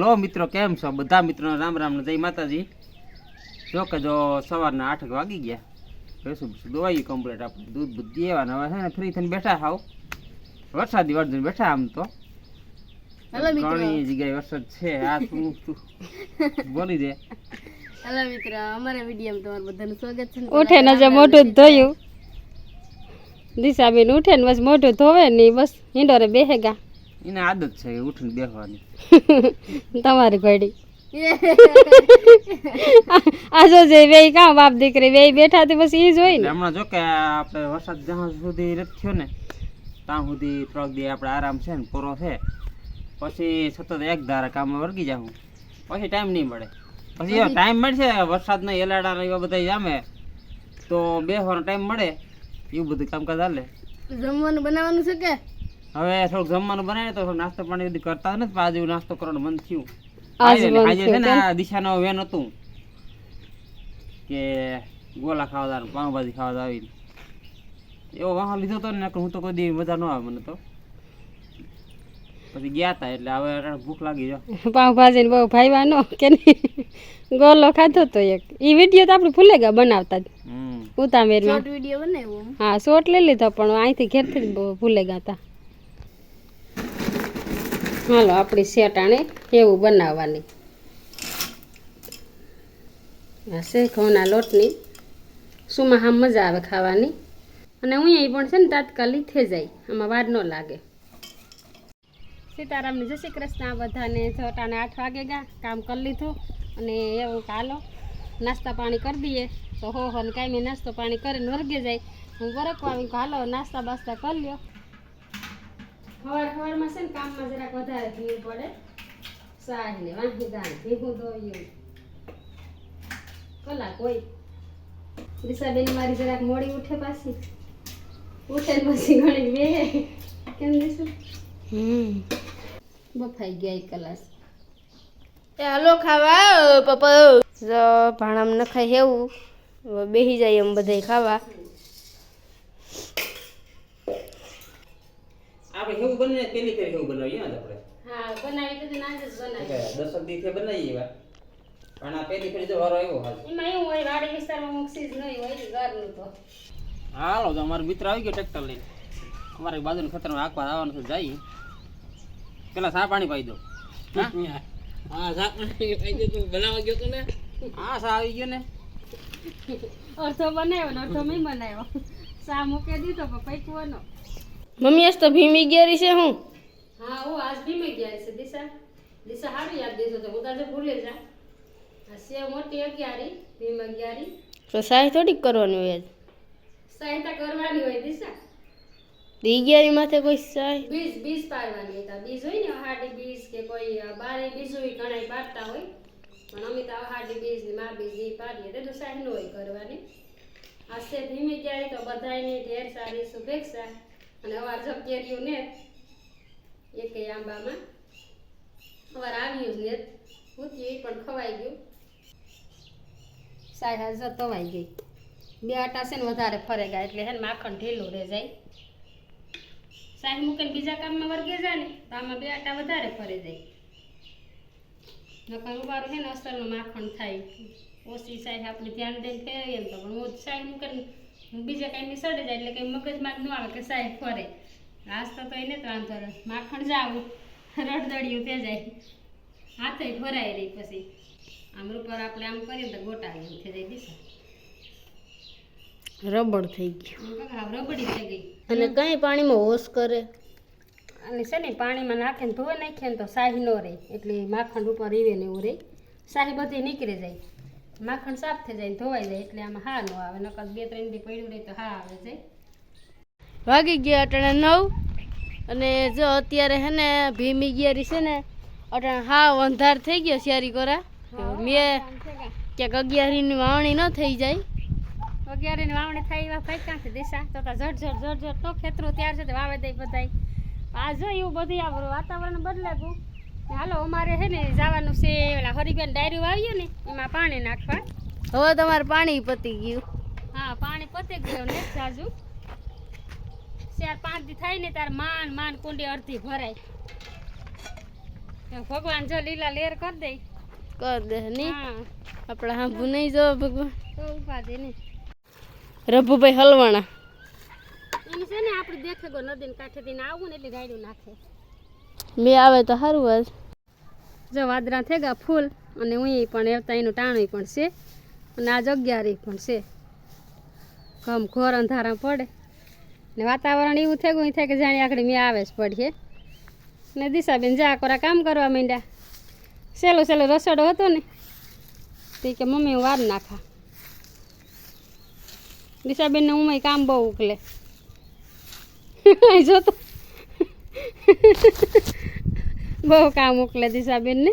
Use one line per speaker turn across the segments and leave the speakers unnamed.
હાલો મિત્રો કેમ છો? બધા મિત્રો રામ રામ જય માતાજી. જો કે જો સવારના આઠ વાગી ગયા. ભેસું ભેસું દોવાયું કમ્પ્લીટ આપણે દૂધ બૂધ દેવાના હવે છે ને ફ્રી થઈને બેઠા હાવ. વરસાદી વર્જન બેઠા આમ તો.
હેલો
ઘણી જગ્યાએ વરસાદ છે આ તું તું બોલી દે.
હેલો મિત્રો અમારા વિડીયોમાં તમારું બધાનું સ્વાગત છે
ઉઠે ને જે મોઢું ધોયું. દિશાબેન ઉઠે ને બસ મોઢું ધોવે ને ઈ બસ હિંડોરે બેહે ગા.
એને આદત છે ઉઠીને બેસવાની
તમારી ઘડી. આજો જે બે કાં બાપ દીકરી બે બેઠા તે પછી ઈ જ હોય ને?
હમણાં જો કે આપણે વરસાદ જ્યાં સુધી રખ્યો થયો ને ત્યાં સુધી થોડાક દી આપણે આરામ છે ને પૂરો છે. પછી સતત એક ધારા કામ વર્ગી જાઉં. પછી ટાઈમ નહીં મળે. પછી ટાઈમ મળશે વરસાદના એલાડા ને એવા બધા જામે તો બેસવાનો ટાઈમ મળે. એવું બધું કામકાજ હાલે.
જમવાનું બનાવવાનું છે કે?
હવે થોડુંક જમવાનું બનાવે તો નાસ્તો પાણી બધી કરતા નથી પણ આજે નાસ્તો કરવાનું મન થયું.
આજે
છે ને આ દિશાનો વેન હતું કે ગોલા ખાવા જવાનું પાઉંભાજી ખાવા જાવી એવો વાહન લીધો હતો ને હું તો કોઈ દી મજા ન આવે મને તો. પછી ગયા તા એટલે હવે ભૂખ લાગી જો
પાઉંભાજી ને બહુ ભાઈવાનો કે નહીં? ગોલો ખાધો તો એક. ઈ વીડિયો તો આપણે ભૂલે ગયા બનાવતા જ. ઉતામેરમાં.
શોર્ટ વીડિયો બનાવ્યો.
હા શોટ લઈ લીધો પણ અહીંથી ઘેરથી ભૂલે ગયા હતા હાલો, આપણી શેટાણે એવું બનાવવાની. છે ઘઉંના લોટની. શુંમાં હા મજા આવે ખાવાની. અને અહીંયા પણ છે ને તાત્કાલિક થઈ જાય આમાં વાર ન લાગે. સીતારામને જય શ્રી કૃષ્ણ. બધાને છટાને આઠ વાગે ગયા કામ કરી લીધું. અને એવું હાલો, નાસ્તા પાણી કરી દઈએ. તો હો હો ને કાંઈ નાસ્તો પાણી કરીને વર્ગે જાય. હું બરકવા આવી હાલો, નાસ્તા બાસ્તા કરી લ્યો. સવાર સવારમાં છે ને કામમાં જરાક વધારે ભીડ પડે. સારી ને વાંહી દાણ ભેગું ધોયું કલાક હોય. દિશાબેન મારી જરાક મોડી ઉઠે પાછી. ઉઠે ને પછી ઘણી બે કેમ દિશા હમ. બફાઈ ગયા એક કલાક.
એ હાલો ખાવા પપ્પા. જો ભાણામ નખાય ખાય એવું બેસી જાય એમ બધાય ખાવા.
આપણે એવું બને પેલી ફેર એવું બનાવીએ ને આપણે?
હા બનાવી તો ના જ બનાવી
દસક દી બનાવીએ એવા. પણ આ પેલી ફેર જો વારો આવ્યો હાલ.
એમાં એવું હોય વાડી વિસ્તારમાં ઓક્સિજન નહીં હોય ઘરનું તો.
હાલો તો અમારો મિત્ર આવી ગયો ટ્રેક્ટર લઈને. અમારી બાજુના ખેતરમાં આખવા આવવાનું છે જઈએ પેલા સા પાણી પાઈ દો. હા? સા પાણી પાઈ દે તું બનાવવા ગયો તો ને? હા સા આવી ગયો ને.
અડધો બનાવ્યો ને અડધો મેં બનાવ્યો. સા મૂકી દીધો પણ પૈકવાનો.
મમ્મી આજ તો ભીમી ગેરી છે હું.
હા હું આજ ભીમી ગયા છે. દિશા દિશા હારું યાદ દેશો તો હું તારે ભૂલે જા. સેવ મોટી અગિયારી ભીમ અગિયારી.
તો સાય થોડીક કરવાની હોય
સહાયતા કરવાની હોય દિશા.
દી માથે કોઈ સાય
બીજ બીજ પાડવાની હતા બીજ હોય ને હાડી બીજ કે કોઈ બારી બીજ ઘણા પાડતા હોય. પણ અમે તો હાડી બીજ ને મા બીજ એ પાડીએ. તે તો સાહેબ ન હોય કરવાની. આ છે ધીમે ક્યારે તો બધાયને ઢેર સારી શુભેચ્છા. અને અવાર જો કેરીઓ ને એક આંબામાં અવાર આવ્યું જ ને ઉત્યું પણ ખવાઈ ગયું. સાહેબ હાજર તવાઈ ગઈ. બે આટા છે ને વધારે ફરે ગયા એટલે હે માખણ ઢીલું રહે જાય. સાહેબ મૂકીને બીજા કામમાં વર્ગે જાય ને તો આમાં બે આટા વધારે ફરે જાય. નકર ઉભારું છે ને અસરનું માખણ થાય. ઓછી સાહેબ, આપણે ધ્યાન દઈને ફેરવીએ ને તો પણ હું સાહેબ મૂકીને બીજા કાંઈ સડે જાય એટલે કંઈ મગજમાં જ ન આવે કે સાહેબ ફરે. આજ તો તો એને જ વાંધો રહે માખણ જાવું રડદડિયું તે જાય. હાથે ફરાઈ રહી પછી. આમ ઉપર આપણે આમ કરીએ તો ગોટા એમ થઈ જાય દિશા
રબડ થઈ ગયું.
રબડી થઈ ગઈ.
અને કઈ પાણીમાં હોશ કરે?
અને છે ને પાણીમાં નાખીને ધોવા નાખીએ ને તો શાહી ન રહે. એટલે માખણ ઉપર રીવે ને એવું રહે. શાહી બધી નીકળી જાય. માખણ સાફ થઈ જાય ધોવાઈ જાય એટલે આમાં હા ન આવે. નકર બે ત્રણ દી પડ્યું રહે તો હા આવે છે.
વાગી ગયા અટાણે નવ અને જો અત્યારે હે ને ભીમી ગિયારી છે ને અટાણે હા અંધાર થઈ ગયો શિયારી કોરા મેં ક્યાંક અગિયારીની વાવણી ન થઈ જાય.
વગેરે ની વાવણી થાય એવા કઈ ક્યાંથી દિશા. તો ઝડ ઝડ ઝડ ઝટ તો ખેતરો ત્યાર છે તે વાવે દઈ બધાય. આ જો એવું બધી આ વાતાવરણ બદલે ગયું ને હાલો અમારે છે ને જવાનું છે ઓલા હરિબેન ડાયરી વાવીએ ને એમાં પાણી નાખવા.
હવે તમારે પાણી પતી ગયું.
હા પાણી પતી ગયું ને જાજુ. ચાર પાંચ દી થાય ને તાર માન માન કુંડી અડધી ભરાય. ભગવાન જો લીલા લેર કરી દે.
કર દે
હા
આપણે હાંભું નહીં જો ભગવાન.
તો ઉપાધિ ને
રભુભાઈ હલવાણા.
એમ છે ને આપણે દેખે ગો નદીને કાંઠેથી ને આવું ને એટલે ગાયડું નાખે.
બે આવે તો સારું વાત
જો વાદરા થઈ ગયા ફૂલ અને ઉઈ પણ એવતા એનું ટાણું પણ છે. અને આ જગ્યારી પણ છે. ઘમ ઘોર અંધારા પડે. ને વાતાવરણ એવું થઈ ગયું થાય કે જાણે આખડી મેં આવે જ પડીએ. ને દિશાબેન જા કોરા કામ કરવા માંડ્યા. સહેલો સહેલો રસોડો હતો ને, તે કે મમ્મી હું વાર નાખા. દિશાબેનને હું કામ બહુ ઉકલે. જો તો બહુ કામ મોકલે દિશાબેનને.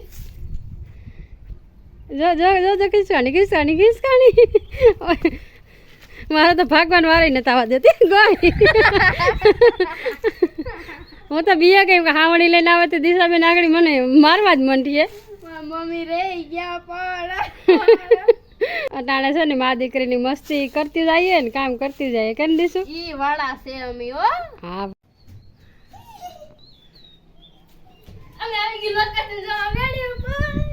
જો જો જો જો ખીસકાણી ખીસકાણી ખીસકાણી. મારે તો ભાગવાન વારે નથી આવવા દેતી. ગોઈ હું તો બીયા કઈ હાવણી લઈને આવે તો દિશાબેન આગળ મને મારવા જ મંડીએ.
મમ્મી રે ગયા પણ.
અટાણે છે ને મા દીકરીની મસ્તી કરતી જઈએ ને કામ કરતી જઈએ. કરી દઈશું
ઈ વાળા છે અમે હો.
હા
અમે આવી ગઈ લોકેશન જોવા મેળી ઉપર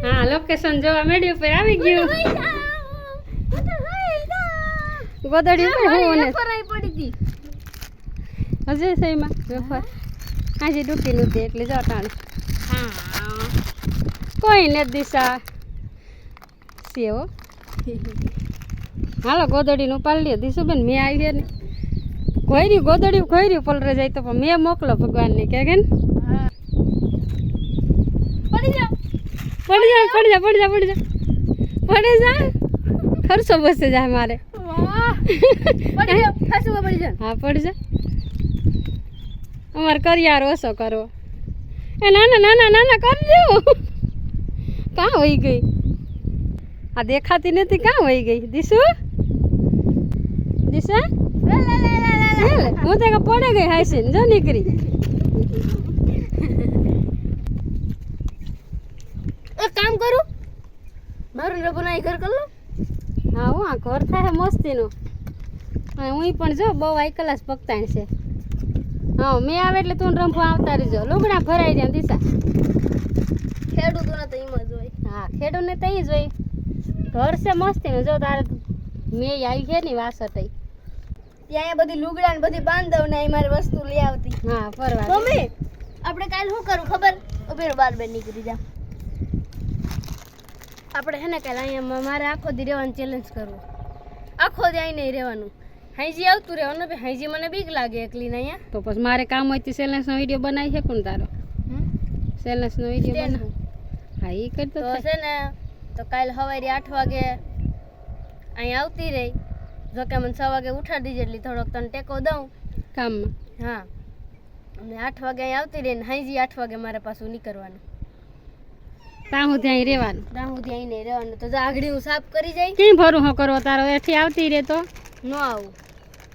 હા લોકેશન જોવા મેળ્યું ઉપર આવી ગયું. ગોદડી ઉપર હું ને
પડી
હજી છે વેફર. હાજી ડૂકી નહોતી એટલે જો અટાણે
હા
કોઈ ને દિશા. સેવો હાલો ગોદડીનું લ્યો. દીશુબેન મેં આવી ને. ખોયર્યું ગોદડી ખોયર્યું પલરે જાય તો પણ મેં મોકલો ભગવાનને કે ને
હા પડી જાઓ
પડી જા પડી જા પડી જા પડી જા. પડી જા. ખર્ચો બસે જાય મારે. હા? પડી જા. અમારે કરિયાર ઓછો કરવો. એ નાના નાના નાના કરજો કાં હોઈ ગઈ? આ દેખાતી નથી કાં હોઈ ગઈ? દીશુ? દિશા? હું તો પડે ગઈ હાસીને જો નીકળી
એક કામ કરું ના ઘર કર લો.
હા હું આ ઘર થાય મસ્તીનું. હા હું પણ જો બહુ આઈ કલાસ પકતાણ છે. હા મેં આવે એટલે તું રંફો આવતા રહીજો. લુગડા ભરાઈ રહ્યા દિશા.
ખેડૂતોને તો એમ જોઈ
હા ખેડૂતને તો ઈ જોઈ ઘર છે મસ્તીનું. જો તારે મેં આવી છે ને વાસટ.
ત્યાં અહીંયા બધી લુગડા ને બધી બાંધવ ને મારી વસ્તુ લઈ આવતી.
હા ફરવા
મમ્મી આપણે કાલ શું કરું ખબર? ઉભેરો બાર બેન નીકળી જા આપણે હે ને કાલે અહીંયા મારે આખો દી રહેવાનું ચેલેન્જ કરવું. આખો દી અહીં નહીં રહેવાનું. હાઈજી આવતું રહેવાનું ભાઈ હાઈજી મને બીક લાગે એકલી ને અહીંયા.
તો પછી મારે કામ હોય તો સેલેન્સનો વીડિયો બનાવી શકું ને તારો? સેલેન્સનો વીડિયો
તેનું.
બના હા. એ કરતો
તો છે ને તો કાલ સવારે આઠ વાગે અહીં આવતી રહી. જોકે મને છ વાગે ઉઠાડી દીજે એટલે થોડોક તને ટેકો દઉં.
કામમાં?
હા. અને આઠ વાગે અહીં આવતી રહી ને હાઈજી આઠ વાગે મારે પાછું નીકળવાનું.
ત્યાં હું ત્યાં રહેવાનું.
ત્યાં અહીં નહીં રહેવાનું. તો આગળ હું સાફ કરી જાય.
કેમ ભરું હું કરવો તારો? એથી આવતી રહે તો.
ન આવું.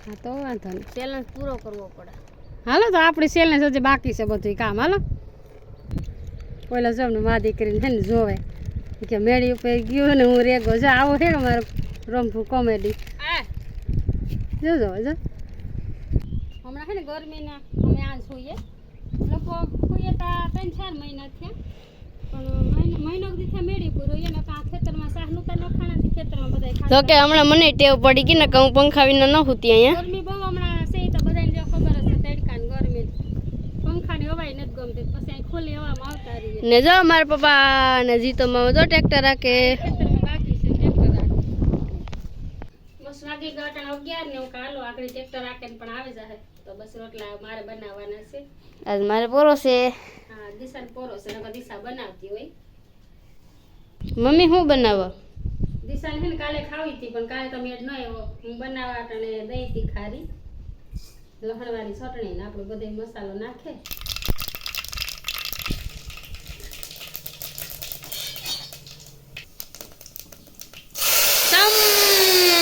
હા તો વાંધો નહીં.
ચેલેન્જ પૂરો કરવો પડે.
હાલો તો આપણે સેલેન્સ હજી બાકી છે બધું કામ. હાલો. પહેલાં જો ને મા દીકરીને છે ને જોવે કે મેળી ઉપર ગયો ને હું રેગો. જો આવો છે ને મારો રમવું કોમેડી જો જો જો. હમણાં છે ને ગરમીના અમે આ જોઈએ લોકો સુઈએ તા ત્રણ ચાર મહિના થયા. તો
કે હમણાં મને ટેવ પડી ગઈ ને કે હું પંખા વિના ન હોતી અહીંયા.
ગરમી બહુ હમણાં છે તો બધાને જો ખબર હશે તડકા ને ગરમી. પંખાની હવાય નથી ગમતી. પછી અહીં ખુલ્લી હવામાં આવતા રહીએ.
ને જો મારા પપ્પા ને જીતો મામા જો ટ્રેક્ટર રાખે.
ખેતરમાં બાકી છે ટ્રેક્ટર રાખે. બસ વાગી ગયા અગિયાર ને હું કાલો આગળ ટ્રેક્ટર રાખે પણ આવે જાય તો બસ રોટલા મારે બનાવવાના છે.
આજ મારે પોરો છે.
હા દિશા પોરો છે નકર દિશા બનાવતી હોય.
મમ્મી શું બનાવો?
દિશાને છે ને કાલે ખાવી હતી પણ કાલે તમે જ ન આવ્યો હું બનાવવા અને દઈ હતી ખારી. લહણવાળી ચટણી ને આપણે બધે મસાલો નાખે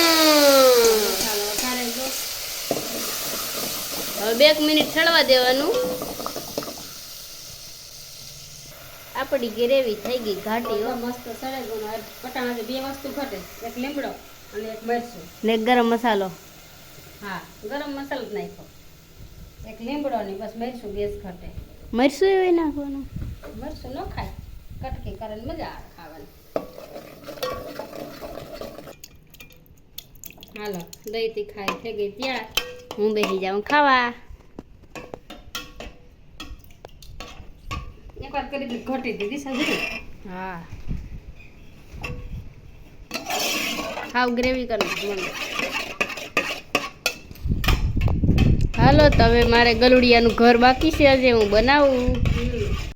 મસાલો વઘારે જો
હવે બે એક મિનિટ ચડવા દેવાનું. આપણી ગ્રેવી થઈ ગઈ ઘાટી
મસ્ત ગુનો પટાણા બે વસ્તુ ઘટે. એક લીમડો અને એક મરચું.
ને ગરમ મસાલો.
હા ગરમ મસાલો જ નાખો એક લીમડો ને બસ મરચું બેસ ઘટે.
મરસું એવી નાખવાનું?
મરચું ન ખાય. કટકી કરે મજા આવે ખાવાની. હાલો દહીં ખાઈ થઈ ગઈ ત્યાં હું બેસી જાઉં. ખાવા. એકવાર કરી દીધી ઘટી દીધી સમજી
હા. હાવ ગ્રેવી કરી હાલો તમે મારે ગલુડિયાનું ઘર બાકી છે આજે હું બનાવું.